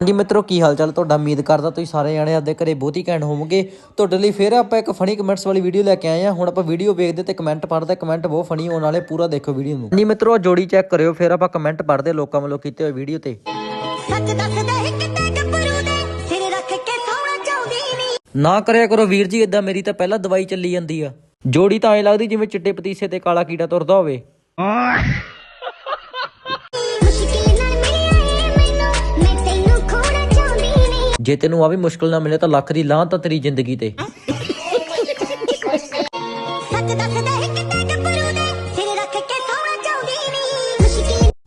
ਹਾਂਜੀ ਮਿੱਤਰੋ ਕੀ ਹਾਲ ਚਾਲ ਤੁਹਾਡਾ ਉਮੀਦ ਕਰਦਾ ਤੁਸੀਂ ਸਾਰੇ ਜਾਣੇ ਆਪਦੇ ਘਰੇ ਬਹੁਤੀ ਘੈਂਟ ਹੋਵੋਗੇ। ਤੁਹਾਡੇ ਲਈ ਫਿਰ ਆਪਾਂ ਇੱਕ ਫਨੀ ਕਮੈਂਟਸ ਵਾਲੀ ਵੀਡੀਓ ਲੈ ਕੇ ਆਏ ਆ ਹੁਣ ਆਪਾਂ ਵੀਡੀਓ ਵੇਖਦੇ ਤੇ ਕਮੈਂਟ ਪੜ੍ਹਦੇ। ਕਮੈਂਟ ਬਹੁਤ ਫਨੀ ਹੋਣ ਵਾਲੇ ਪੂਰਾ ਦੇਖੋ ਵੀਡੀਓ ਨੂੰ। ਹਾਂਜੀ ਮਿੱਤਰੋ ਜੋੜੀ ਚੈੱਕ ਕਰਿਓ ਫਿਰ ਆਪਾਂ ਕਮੈਂਟ ਪੜ੍ਹਦੇ ਲੋਕਾਂ ਵੱਲੋਂ ਕੀਤੇ ਹੋਏ ਵੀਡੀਓ ਤੇ। ਸੱਚ ਦੱਸਦਾ ਹੈ ਕਿਤੇ ਗੱਭਰੂ ਦੇ ਸਿਰ ਰੱਖ ਕੇ ਸੋਣਾ ਚਾਹੁੰਦੀ ਨਹੀਂ ਨਾ ਕਰਿਆ ਕਰੋ ਵੀਰ ਜੀ ਇਦਾਂ ਮੇਰੀ ਤਾਂ ਪਹਿਲਾਂ ਦਵਾਈ ਚੱਲੀ ਜਾਂਦੀ ਆ। ਜੋੜੀ ਤਾਂ ਐ ਲੱਗਦੀ ਜਿਵੇਂ ਚਿੱਟੇ ਪਤੀਸੇ ਤੇ ਕਾਲਾ ਕੀੜਾ ਤੁਰਦਾ ਹੋਵੇ। ਜੇ ਤੈਨੂੰ ਆ ਵੀ ਮੁਸ਼ਕਲ ਨਾ ਮਿਲੇ ਤਾਂ ਲੱਖ ਦੀ ਲਾਹਨਤ ਆ ਤੇਰੀ ਜ਼ਿੰਦਗੀ ਤੇ।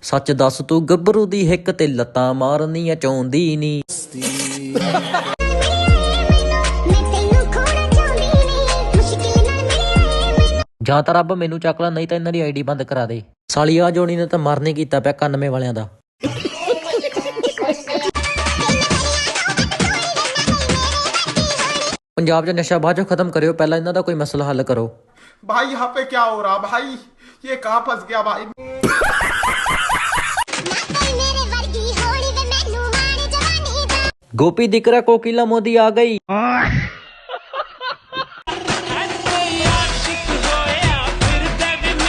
ਸੱਚ ਦੱਸ ਤੂੰ ਗੱਭਰੂ ਦੀ ਹਿੱਕ ਤੇ ਲੱਤਾਂ ਮਾਰਨੀਆਂ ਚਾਹੁੰਦੀ ਨਹੀਂ ਜਾਂ ਤਾਂ ਰੱਬ ਮੈਨੂੰ ਚੱਕ ਲਾ, ਨਹੀਂ ਤਾਂ ਇਹਨਾਂ ਦੀ ਆਈਡੀ ਬੰਦ ਕਰਾ ਦੇ। ਸਾਲੀ ਆ ਜੋਣੀ ਨੇ ਤਾਂ ਮਰਨੇ ਕੀਤਾ ਪਿਆ 91 ਵਾਲਿਆਂ ਦਾ। ਪੰਜਾਬ 'ਚ ਨਸ਼ਾ ਬਾਅਦ 'ਚੋਂ ਖਤਮ ਕਰਿਓ ਪਹਿਲਾਂ ਇਹਨਾਂ ਦਾ ਕੋਈ ਮਸਲਾ ਹੱਲ ਕਰੋ भाई यहाँ पे क्या हो रहा भाई ये कहाँ फंस गया भाई ਕੋਈ ਮੇਰੇ ਵਰਗੀ ਹੋਣੀ ਵੇ ਮੈਨੂੰ ਮਾਣ ਜਵਾਨੀ ਦਾ ਗੋਪੀ ਦਿਕਰਾ ਕੋਕਿਲਾ ਮੋਦੀ ਆ ਗਈ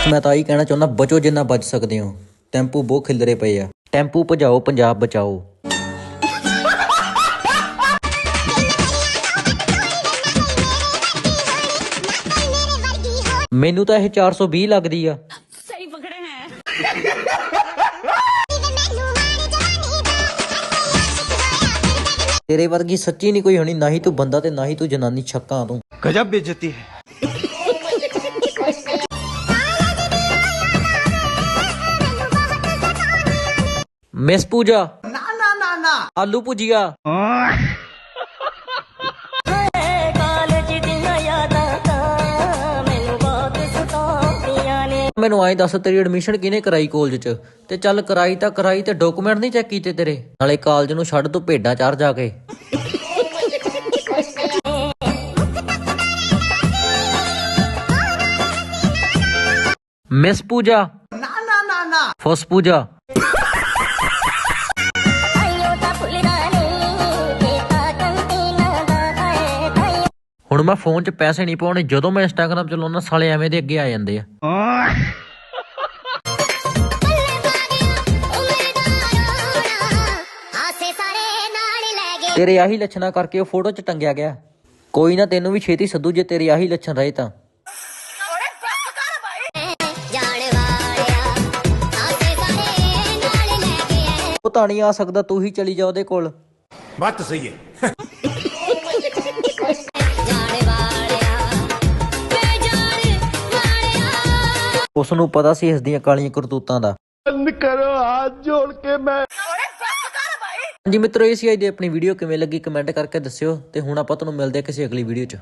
ਮੈਂ ਤਾਂ ਇਹੀ ਕਹਿਣਾ ਚਾਹੁੰਦਾ ਬਚੋ ਜਿੰਨਾ ਬਚ ਸਕਦੇ ਹੋ ਟੈਂਪੂ ਬਹੁਤ ਖਿਲਰੇ ਪਏ ਆ ਟੈਂਪੂ ਭਜਾਓ ਪੰਜਾਬ ਬਚਾਓ ਮੈਨੂੰ ਤਾਂ ਇਹ 420 ਲੱਗਦੀ ਆ। ਸਹੀ ਪਕੜੇ ਹੈ। ਤੇਰੇ ਵਰਗੀ ਸੱਚੀ ਨਹੀਂ ਕੋਈ ਹੋਣੀ ਨਾ ਹੀ ਤੂੰ ਬੰਦਾ ਤੇ ਨਾ ਹੀ ਤੂੰ ਜਨਾਨੀ ਛੱਕਾਂ ਤੂੰ। ਗਜਬ ਬੇਇੱਜ਼ਤੀ ਹੈ। ਮਿਸ ਪੂਜਾ। ਨਾ ਨਾ ਨਾ ਆਲੂ ਭੁਜੀਆ। ਮੈਨੂੰ ਆਏ ਦੱਸ ਤੇਰੀ ਐਡਮਿਸ਼ਨ ਕਿਹਨੇ ਕਰਾਈ ਕਾਲਜ 'ਚ? ਤੇ ਚੱਲ ਕਰਾਈ ਤਾਂ ਕਰਾਈ ਤੇ ਡਾਕੂਮੈਂਟ ਨਹੀਂ ਚੈੱਕ ਕੀਤੇ ਤੇਰੇ। ਨਾਲੇ ਕਾਲਜ ਨੂੰ ਛੱਡ ਤੂੰ ਭੇਡਾਂ ਚਾਰ ਜਾ ਕੇ। ਮਿਸ ਪੂਜਾ। ਨਾ ਨਾ ਨਾ ਨਾ। ਫਸ ਪੂਜਾ। ਹੁਣ ਮੈਂ ਫੋਨ 'ਚ ਪੈਸੇ ਨਹੀਂ ਪਾਉਣੇ ਜਦੋਂ ਮੈਂ ਇੰਸਟਾਗ੍ਰam ਚਲਾਉਣਾ ਸਾਲੇ ਐਵੇਂ ਦੇ ਅੱਗੇ ਆ ਜਾਂਦੇ ਆ। ਤੇਰੇ ਆਹੀ ਲੱਛਣਾ ਕਰਕੇ ਉਹ ਫੋਟੋ 'ਚ ਟੰਗਿਆ ਗਿਆ। ਕੋਈ ਨਾ ਤੈਨੂੰ ਵੀ ਛੇਤੀ ਸੱਦੂ ਜੇ ਤੇਰੇ ਆਹੀ ਲੱਛਣ ਰਹੇ ਤਾਂ। ਉਹ ਤਾਂ ਨਹੀਂ ਆ ਸਕਦਾ ਤੂੰ ਹੀ ਚਲੀ ਜਾ ਉਹਦੇ ਕੋਲ। ਬੱਤ ਸਹੀ ਹੈ। ਉਸ ਨੂੰ ਪਤਾ ਸੀ ਇਸ ਦੀਆਂ ਕਾਲੀਆਂ ਕਰਤੂਤਾਂ ਦਾ। ਬੰਦ ਕਰੋ ਹੱਥ ਜੋੜ ਕੇ ਮੈਂ ਹਾਂਜੀ ਮਿੱਤਰੋ ਇਹ ਸੀ ਅੱਜ ਆਪਣੀ ਵੀਡੀਓ ਕਿਵੇਂ ਲੱਗੀ ਕਮੈਂਟ ਕਰਕੇ ਦੱਸਿਓ ਤੇ ਹੁਣ ਆਪਾਂ ਤੁਹਾਨੂੰ ਮਿਲਦੇ ਹਾਂ ਕਿਸੇ ਅਗਲੀ ਵੀਡੀਓ 'ਚ।